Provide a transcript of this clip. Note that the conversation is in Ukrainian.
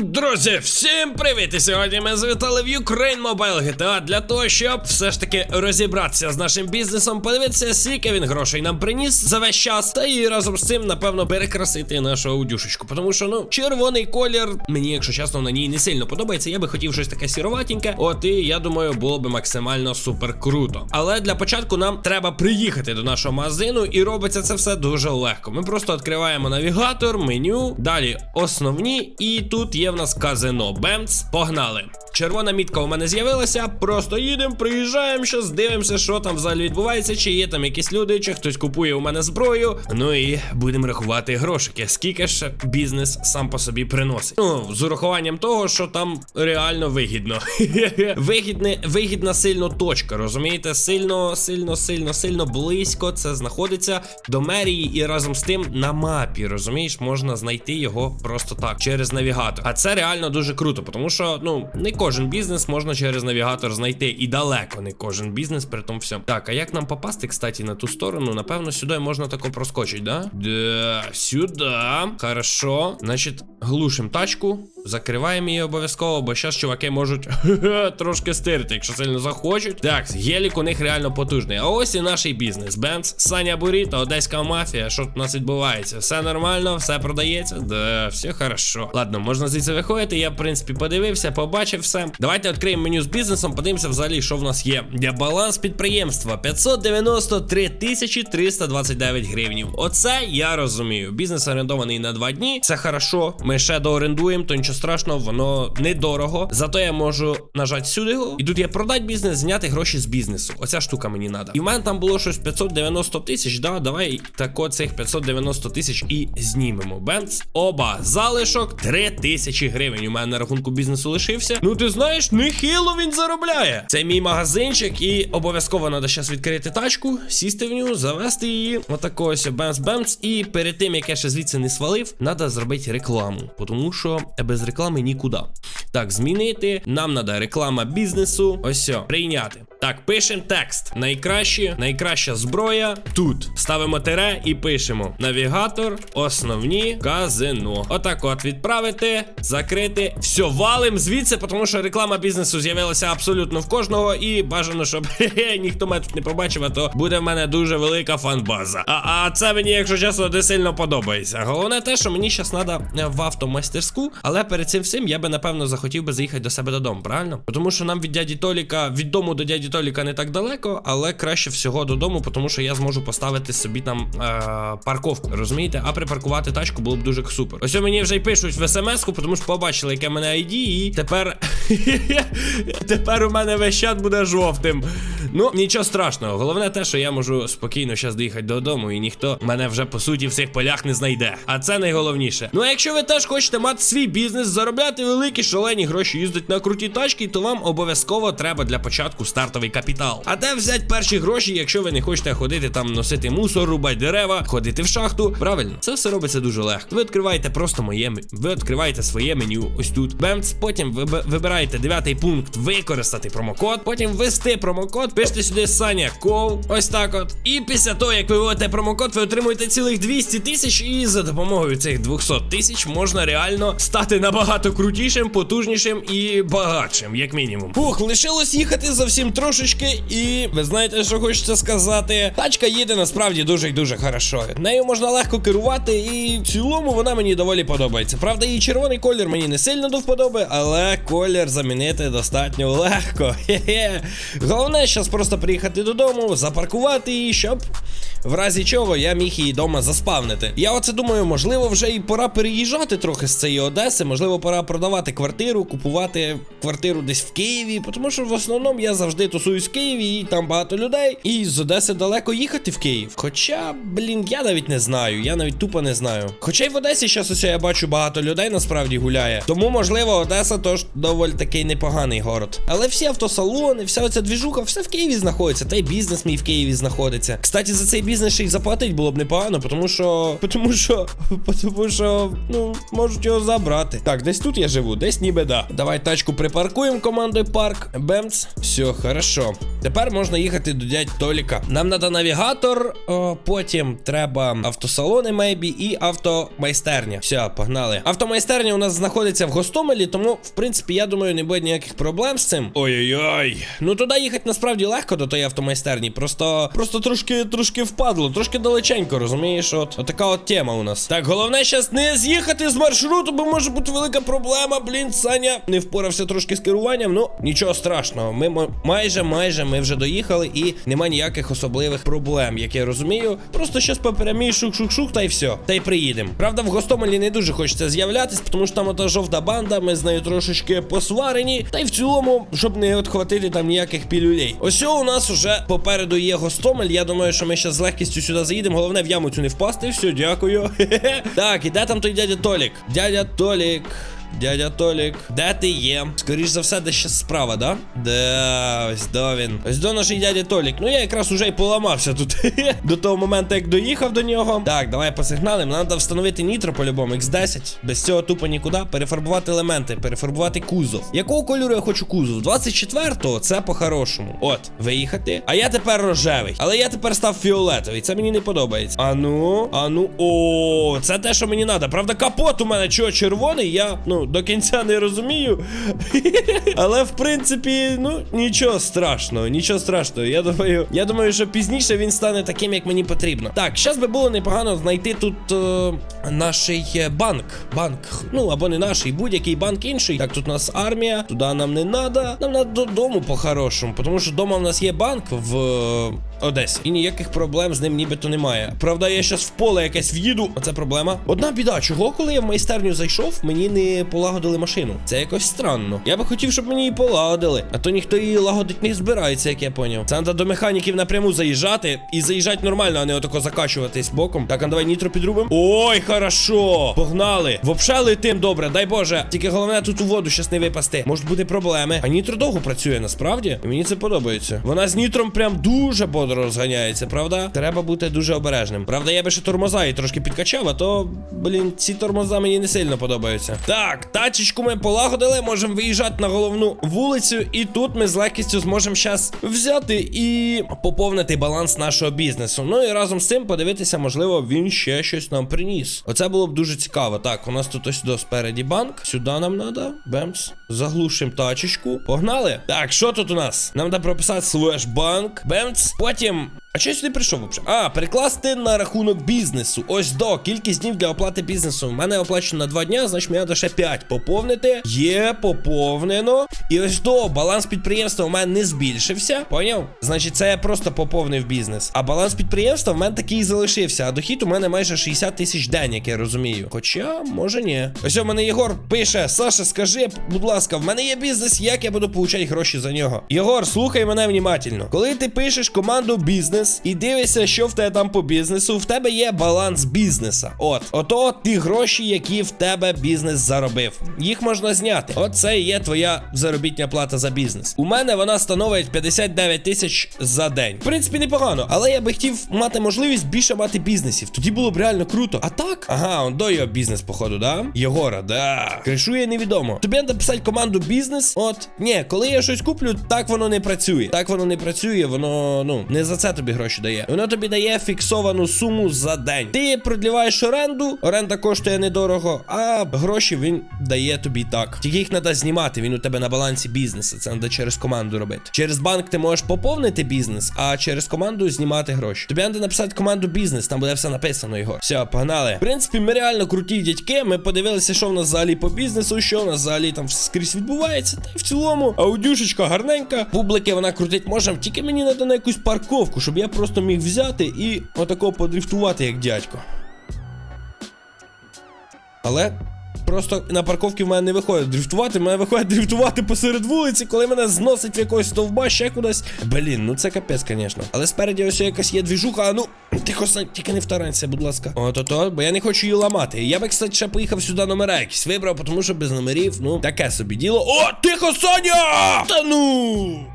Друзі, всім привіт! І сьогодні ми завітали в Ukraine Mobile GTA для того, щоб все ж таки розібратися з нашим бізнесом, подивитися, скільки він грошей нам приніс за весь час, та і разом з цим, напевно, перекрасити нашу аудюшечку. Тому що, ну, червоний колір, мені, якщо чесно, на ній не сильно подобається. Я би хотів щось таке сіроватеньке. От і я думаю, було би максимально супер круто. Але для початку нам треба приїхати до нашого магазину, і робиться це все дуже легко. Ми просто відкриваємо навігатор, меню, далі основні, і тут є в нас казино. Бемц, погнали. Червона мітка у мене з'явилася. Просто їдемо, приїжджаємо, щас дивимося, що там взагалі відбувається, чи є там якісь люди, чи хтось купує у мене зброю. Ну і будемо рахувати грошики. Скільки ж бізнес сам по собі приносить. Ну, з урахуванням того, що там реально вигідно. Вигідне, вигідна сильно точка, розумієте? Сильно, сильно, сильно, сильно близько це знаходиться до мерії, і разом з тим на мапі, розумієш, можна знайти його просто так через навігатор. А це реально дуже круто, тому що ну не кожен бізнес можна через навігатор знайти, і далеко не кожен бізнес при тому всьому. Так, а як нам попасти, кстати, на ту сторону? Напевно, сюди можна тако проскочити, да? Да, сюди. Хорошо. Значить, глушимо тачку. Закриваємо її обов'язково, бо зараз чуваки можуть трошки стирити, якщо сильно захочуть. Так, гелік у них реально потужний. А ось і наш бізнес. Бенц, Саня Буріта, Одеська мафія. Що тут у нас відбувається? Все нормально, все продається? Да, все хорошо. Ладно, можна звідси виходити. Я, в принципі, подивився, побачив все. Давайте відкриємо меню з бізнесом, подивимося взагалі, що в нас є. Є баланс підприємства 593 тисячі 329 гривнів. Оце я розумію. Бізнес орендований на два дні. Це хорошо. Ми ще доорендуємо, то нічого страшного, воно недорого. Зато я можу нажати сюди. І тут є продати бізнес, зняти гроші з бізнесу. Оця штука мені треба. І в мене там було щось 590 тисяч. Да, давай тако цих 590 тисяч і знімемо. Бенц. Оба. Залишок 3 тисячі гривень. У мене на рахунку бізнесу лишився. Ну ти знаєш, нехило він заробляє. Це мій магазинчик, і обов'язково треба зараз відкрити тачку, сісти в нього, завести її. Отако ось бемс-бемс. І перед тим, як я ще звідси не свалив, треба зробити рекламу. Тому що без реклами нікуди. Так, змінити. Нам треба реклама бізнесу. Ось все, прийняти. Так, пишемо текст. Найкраще, найкраща зброя. Тут ставимо тире і пишемо: навігатор, основні казино. Отак от відправити, закрити. Все, валим звідси, тому що реклама бізнесу з'явилася абсолютно в кожного. І бажано, щоб ніхто мене тут не побачив, а то буде в мене дуже велика фанбаза. А, а це мені, якщо чесно, не сильно подобається. Головне те, що мені зараз треба в автомайстерську, але перед цим всім я би напевно захотів би заїхати до себе додому, правильно? Тому що нам від дяді Толіка, від дому до дяді Толіка не так далеко, але краще всього додому, тому що я зможу поставити собі там е парковку. Розумієте? А припаркувати тачку було б дуже супер. Ось мені вже й пишуть в смс-ку, тому що побачили, яке мене ID, і тепер. тепер у мене весь чат буде жовтим. Ну, нічого страшного. Головне те, що я можу спокійно зараз доїхати додому, і ніхто мене вже по суті в цих полях не знайде. А це найголовніше. Ну а якщо ви теж хочете мати свій бізнес, заробляти великі шалені гроші, їздити на круті тачки, то вам обов'язково треба для початку стартовий капітал. А де взяти перші гроші, якщо ви не хочете ходити там носити мусор, рубати дерева, ходити в шахту? Правильно, це все робиться дуже легко. Ви відкриваєте просто моє ви відкриваєте своє меню. Ось тут. Бемц, потім ви вибираєте дев'ятий пункт використати промокод, потім ввести промокод, пишете сюди Саня Ков. Ось так от. І після того, як ви вводите промокод, ви отримуєте цілих 200 тисяч, і за допомогою цих 200 тисяч можна реально стати набагато крутішим, потужнішим і багатшим, як мінімум. Ух, лишилось їхати зовсім трошечки, і ви знаєте, що хочеться сказати. Тачка їде насправді дуже і дуже хорошо. Нею можна легко керувати, і в цілому вона мені доволі подобається. Правда, її червоний колір мені не сильно до вподоби, але колір замінити достатньо легко. Хе-хе. Головне, зараз просто приїхати додому, запаркувати її, щоб. В разі чого я міг її вдома заспавнити. Я оце думаю, можливо, вже і пора переїжджати трохи з цієї Одеси. Можливо, пора продавати квартиру, купувати квартиру десь в Києві. Тому що в основному я завжди тусуюсь в Києві, і там багато людей. І з Одеси далеко їхати в Київ. Хоча, блін, я навіть не знаю. Я навіть тупо не знаю. Хоча й в Одесі зараз ось я бачу багато людей насправді гуляє. Тому, можливо, Одеса тож доволі такий непоганий город. Але всі автосалони, вся оця двіжуха, все в Києві знаходиться. Та й бізнес мій в Києві знаходиться. Кстати, за цей бізнес ще й заплатить було б непогано, тому що. Тому що. Тому що. Ну, можуть його забрати. Так, десь тут я живу, десь ніби да. Давай тачку припаркуємо командою парк. Бемц. Все, хорошо. Тепер можна їхати до дядь Толіка. Нам треба навігатор, о, потім треба автосалони, мейбі, і автомайстерня. Все, погнали. Автомайстерня у нас знаходиться в Гостомелі, тому, в принципі, я думаю, не буде ніяких проблем з цим. Ой-ой-ой. Ну туди їхати насправді легко до тої автомайстерні. Просто просто трошки трошки впадло, трошки далеченько, розумієш? От, от така от тема у нас. Так, головне зараз не з'їхати з маршруту, бо може бути велика проблема. Блін, Саня не впорався трошки з керуванням. Ну, нічого страшного. Ми майже, майже ми вже доїхали і нема ніяких особливих проблем, як я розумію. Просто щас по прямій шук-шук-шук, та й все. Та й приїдемо. Правда, в Гостомелі не дуже хочеться з'являтись, тому що там ота жовта банда, ми з нею трошечки посварені. Та й в цілому, щоб не отхватити там ніяких пілюлей. Ось у нас уже попереду є Гостомель. Я думаю, що ми ще з легкістю сюди заїдемо. Головне в яму цю не впасти. Все, дякую. Так, і де там той дядя Толік? Дядя Толік. Дядя Толік, де ти є? Скоріш за все, де ще справа, да? Де ось до він. Ось до наш дядя Толік. Ну я якраз уже й поламався тут до того моменту, як доїхав до нього. Так, давай посигналим. Нам треба встановити нітро по-любому, X10. Без цього тупо нікуди. Перефарбувати елементи, перефарбувати кузов. Якого кольору я хочу кузов? 24-го це по-хорошому. От, виїхати. А я тепер рожевий. Але я тепер став фіолетовий. Це мені не подобається. Ану, ану, о, це те, що мені треба. Правда, капот у мене чого червоний, я ну до кінця не розумію. Але в принципі, ну нічого страшного, нічого страшного. Я думаю, я думаю, що пізніше він стане таким, як мені потрібно. Так, зараз би було непогано знайти тут е, наш е, банк. Банк. Ну або не наш, будь-який банк інший. Так, тут у нас армія, туди нам не треба. Нам треба додому по-хорошому, тому що вдома в нас є банк в Одесі. І ніяких проблем з ним нібито немає. Правда, я щас в поле якесь в'їду. Оце проблема. Одна біда, чого, коли я в майстерню зайшов, мені не полагодили машину. Це якось странно. Я би хотів, щоб мені її полагодили. А то ніхто її лагодить не збирається, як я поняв. Це треба до механіків напряму заїжджати і заїжджати нормально, а не отако закачуватись боком. Так, а давай нітро підрубимо. Ой, хорошо. Погнали. Вообще летим добре, дай Боже. Тільки головне тут у воду щас не випасти. Можуть бути проблеми. А нітро довго працює насправді. І мені це подобається. Вона з нітром прям дуже бодро розганяється, правда? Треба бути дуже обережним. Правда, я би ще тормоза і трошки підкачав, а то, блін, ці тормоза мені не сильно подобаються. Так, тачечку ми полагодили, можемо виїжджати на головну вулицю, і тут ми з легкістю зможемо зараз взяти і поповнити баланс нашого бізнесу. Ну і разом з цим подивитися, можливо, він ще щось нам приніс. Оце було б дуже цікаво. Так, у нас тут ось до спереді банк. Сюди нам треба. Бемс. Заглушимо тачечку. Погнали. Так, що тут у нас? Нам треба прописати слеш банк. Бемц. Потім. Потім а що я сюди прийшов взагалі? А, перекласти на рахунок бізнесу. Ось до кількість днів для оплати бізнесу. У мене оплачено на 2 дня, значить мені треба ще 5 поповнити. Є поповнено. І ось до баланс підприємства у мене не збільшився. Поняв? Значить, це я просто поповнив бізнес. А баланс підприємства в мене такий залишився. А дохід у мене майже 60 тисяч день, як я розумію. Хоча, може, ні. Ось у мене Єгор пише: Саша, скажи, будь ласка, в мене є бізнес, як я буду получати гроші за нього. Єгор, слухай мене внимательно. Коли ти пишеш команду бізнес і дивишся, що в тебе там по бізнесу, в тебе є баланс бізнеса. От, ото ті гроші, які в тебе бізнес заробив. Їх можна зняти. Оце і є твоя заробітня плата за бізнес. У мене вона становить 59 тисяч за день. В принципі, непогано, але я би хотів мати можливість більше мати бізнесів. Тоді було б реально круто. А так? Ага, он до його бізнес, походу, да? Єгора, да. Кришує невідомо. Тобі треба писати команду бізнес. От, ні, коли я щось куплю, так воно не працює. Так воно не працює, воно ну не за це тобі гроші дає. Воно тобі дає фіксовану суму за день. Ти продліваєш оренду, оренда коштує недорого, а гроші він дає тобі так. Тільки їх треба знімати. Він у тебе на балансі бізнесу. Це треба через команду робити. Через банк ти можеш поповнити бізнес, а через команду знімати гроші. Тобі треба написати команду бізнес, там буде все написано його. Все, погнали. В принципі, ми реально круті дядьки. Ми подивилися, що в нас взагалі по бізнесу, що в нас взагалі там скрізь відбувається. Та в цілому, аудюшечка гарненька. Публики вона крутить можемо. Тільки мені треба на якусь парковку, щоб я просто міг взяти і отако подрифтувати, як дядько. Але просто на парковці в мене не виходить дрифтувати, в мене виходить дрифтувати посеред вулиці, коли мене зносить в якогось стовба, ще кудись. Блін, ну це капець, звісно. Але спереді ось якась є двіжуха, а ну тихо, тільки не втаранься, будь ласка. От ото, бо я не хочу її ламати. Я би, кстати, ще поїхав сюди номера якісь вибрав, тому що без номерів, ну, таке собі діло. О, тихо, Соня! Та ну!